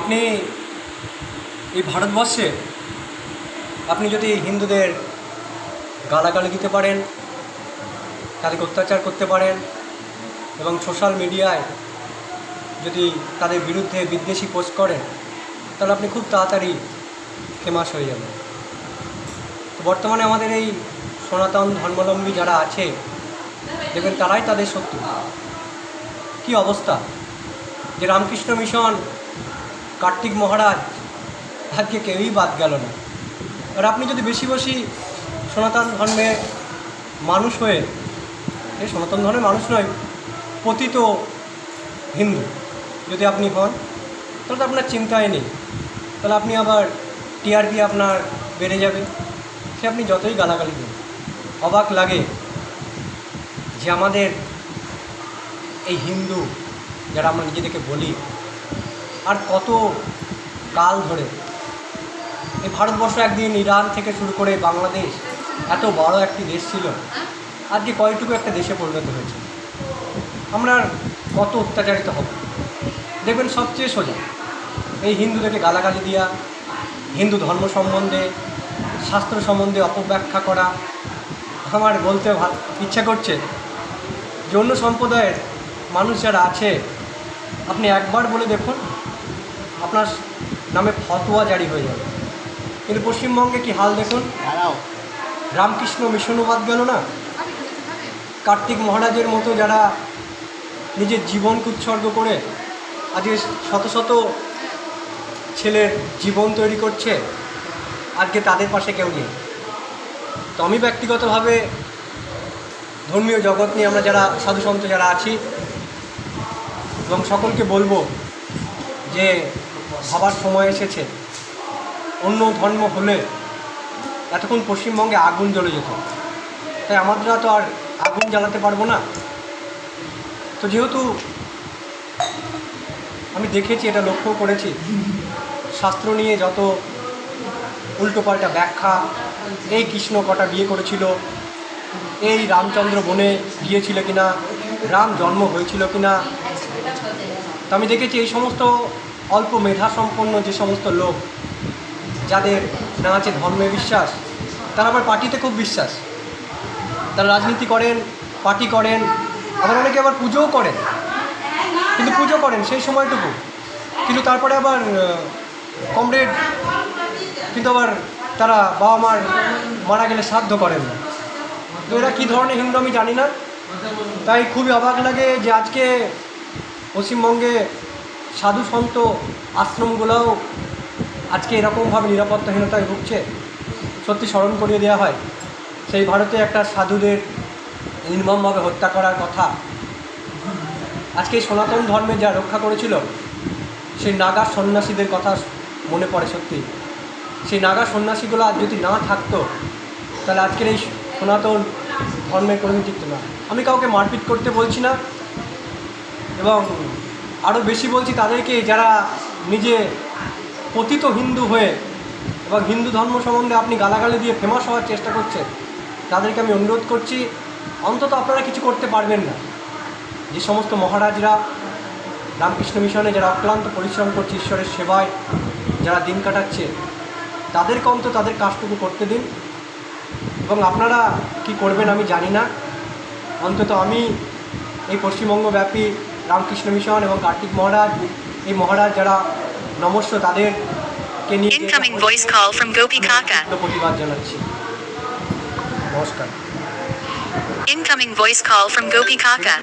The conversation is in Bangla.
আপনি এই ভারতবর্ষে আপনি যদি হিন্দুদের গালাগালি দিতে পারেন, তাদেরকে অত্যাচার করতে পারেন এবং সোশ্যাল মিডিয়ায় যদি তাদের বিরুদ্ধে বিদ্বেষী পোস্ট করেন, তাহলে আপনি খুব তাড়াতাড়ি ফেমাস হয়ে যাবেন। তো বর্তমানে আমাদের এই সনাতন ধর্মাবলম্বী যারা আছে, দেখবেন তারাই তাদের শত্রু। কি অবস্থা? যে রামকৃষ্ণ মিশন কার্তিক মহারাজ, আজকে কেউই বাদ গেল না। আর আপনি যদি বেশি বেশি সনাতন ধর্মের মানুষ হয়ে, এই সনাতন ধর্মের মানুষ নয়, পতিত হিন্দু যদি আপনি হন, তাহলে তো আপনার চিন্তাই নেই। তাহলে আপনি আবার টিআরপি আপনার বেড়ে যাবে। সে আপনি যতই গালাগালি দিন, অবাক লাগে যে আমাদের এই হিন্দু, যারা আমরা নিজেদেরকে বলি আর কত কাল ধরে। এই ভারতবর্ষ একদিন ইরান থেকে শুরু করে বাংলাদেশ এত বড় একটি দেশ ছিল। আজকে কয়টুকু একটা দেশে পরিণত হয়েছে। আমরা কত অত্যাচারিত হব। দেখবেন সবচেয়ে সোজা। এই হিন্দুদেরকে গালাগালি দেওয়া হিন্দু ধর্ম সম্বন্ধে, শাস্ত্র সম্বন্ধে অপব্যাখ্যা করা, আমার বলতে ইচ্ছা করছে যে অন্য সম্প্রদায়ের মানুষ যারা আছে, আপনি একবার বলে দেখুন আপনার নামে ফতোয়া জারি হয়ে যাবে। কিন্তু পশ্চিমবঙ্গে কি হাল দেখুন? রামকৃষ্ণ মিশনও বাদ গেল না? কার্তিক মহারাজের মতো যারা নিজের জীবনকে উৎসর্গ করে আজকে শত শত ছেলের জীবন তৈরি করছে আজকে তাদের পাশে কেউ নেই। তো আমি ব্যক্তিগতভাবে ধর্মীয় জগৎ নিয়ে আমরা যারা সাধু সন্ত যারা আছি এবং সকলকে বলব যে ভাবার সময় এসেছে। অন্য ধর্ম হলে এতক্ষণ পশ্চিমবঙ্গে আগুন জ্বলে যেত। তাই আমাদেরা তো আর আগুন জ্বালাতে পারব না। তো যেহেতু আমি দেখেছি, এটা লক্ষ্য করেছি, শাস্ত্র নিয়ে যত উল্টোপাল্টা ব্যাখ্যা, এই কৃষ্ণ কটা বিয়ে করেছিল, এই রামচন্দ্র বনে গিয়েছিল কিনা, রাম জন্ম হয়েছিল কিনা, তো আমি দেখেছি, এই সমস্ত অল্প মেধা সম্পন্ন যে সমস্ত লোক যাদের না আছে ধর্মে বিশ্বাস, তারা আবার পার্টিতে খুব বিশ্বাস। তারা রাজনীতি করেন, পার্টি করেন, আবার অনেকে আবার পুজোও করেন। কিন্তু পুজো করেন, সেই সময়টুকু। কিন্তু তারপরে আবার কমরেড, কিন্তু আবার তারা বাবা মার মারা গেলে শ্রাদ্ধ করেন না। তো এরা কী ধরনের হিন্দু আমি জানি না। তাই খুবই অবাক লাগে যে আজকে পশ্চিমবঙ্গে সাধু সন্ত আশ্রমগুলোও আজকে এরকমভাবে নিরাপত্তাহীনতায় ভুগছে। সত্যি স্মরণ করিয়ে দেওয়া হয়, সেই ভারতে একটা সাধুদের নির্মমভাবে হত্যা করার কথা। আজকে সনাতন ধর্মে যা রক্ষা করেছিল, সেই নাগা সন্ন্যাসীদের কথা মনে পড়ে সত্যি। সেই নাগা সন্ন্যাসীগুলো আজ যদি না থাকতো, তাহলে আজকের এই সনাতন ধর্মের কোনো দিত না। আমি কাউকে মারপিট করতে বলছি না এবং আরও বেশি বলছি তাদেরকে যারা নিজে পতিত হিন্দু হয়ে এবং হিন্দু ধর্ম সম্বন্ধে আপনি গালাগালি দিয়ে ফেমাস হওয়ার চেষ্টা করছেন, তাদেরকে আমি অনুরোধ করছি, অন্তত আপনারা কিছু করতে পারবেন না। যে সমস্ত মহারাজরা রামকৃষ্ণ মিশনে যারা অক্লান্ত পরিশ্রম করছে ঈশ্বরের সেবায়, যারা দিন কাটাচ্ছে, তাদেরকে অন্তত তাদের কাজটুকু করতে দিন। এবং আপনারা কি করবেন আমি জানি না। অন্তত আমি এই পশ্চিমবঙ্গব্যাপী রামকৃষ্ণ মিশন এবং কার্তিক মহারাজ। এই মহারাজ যারা নমস্য তাদেরকে নিয়ে প্রতিবাদ জানাচ্ছি। নমস্কার। Incoming voice call from Gopi Kaka.